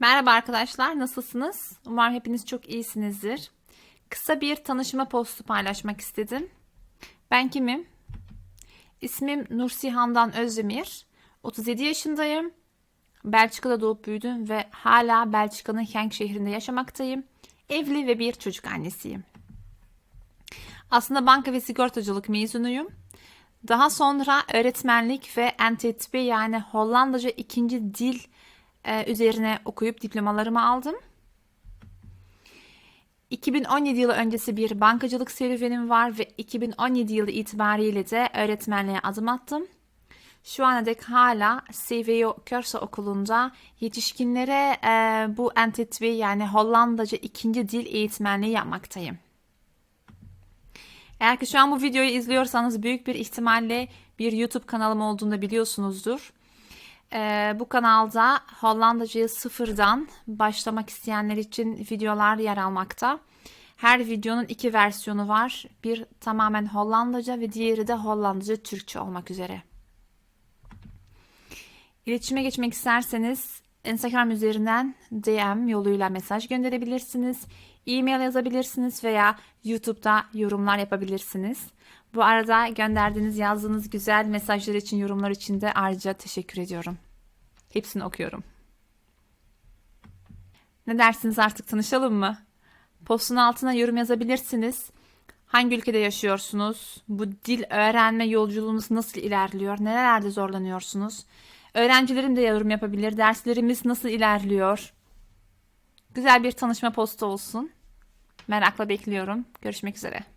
Merhaba arkadaşlar, nasılsınız? Umarım hepiniz çok iyisinizdir. Kısa bir tanışma postu paylaşmak istedim. Ben kimim? İsmim Nursihan'dan Özdemir. 37 yaşındayım. Belçika'da doğup büyüdüm ve hala Belçika'nın Genk şehrinde yaşamaktayım. Evli ve bir çocuk annesiyim. Aslında banka ve sigortacılık mezunuyum. Daha sonra öğretmenlik ve NTTB yani Hollandaca ikinci dil e, üzerine okuyup diplomalarımı aldım. 2017 yılı öncesi bir bankacılık serüvenim var ve 2017 yılı itibariyle de öğretmenliğe adım attım. Şu ana dek hala CVO Körsa Okulu'nda yetişkinlere e, bu NTTB yani Hollandaca ikinci dil eğitmenliği yapmaktayım. Eğer ki şu an bu videoyu izliyorsanız büyük bir ihtimalle bir YouTube kanalım olduğunu biliyorsunuzdur. Ee, bu kanalda Hollandacayı sıfırdan başlamak isteyenler için videolar yer almakta. Her videonun iki versiyonu var. Bir tamamen Hollandaca ve diğeri de Hollandaca Türkçe olmak üzere. İletişime geçmek isterseniz Instagram üzerinden DM yoluyla mesaj gönderebilirsiniz. E-mail yazabilirsiniz veya YouTube'da yorumlar yapabilirsiniz. Bu arada gönderdiğiniz, yazdığınız güzel mesajlar için, yorumlar için de ayrıca teşekkür ediyorum. Hepsini okuyorum. Ne dersiniz artık tanışalım mı? Postun altına yorum yazabilirsiniz. Hangi ülkede yaşıyorsunuz? Bu dil öğrenme yolculuğunuz nasıl ilerliyor? Nerelerde zorlanıyorsunuz? Öğrencilerim de yorum yapabilir. Derslerimiz nasıl ilerliyor? Güzel bir tanışma postu olsun. Merakla bekliyorum. Görüşmek üzere.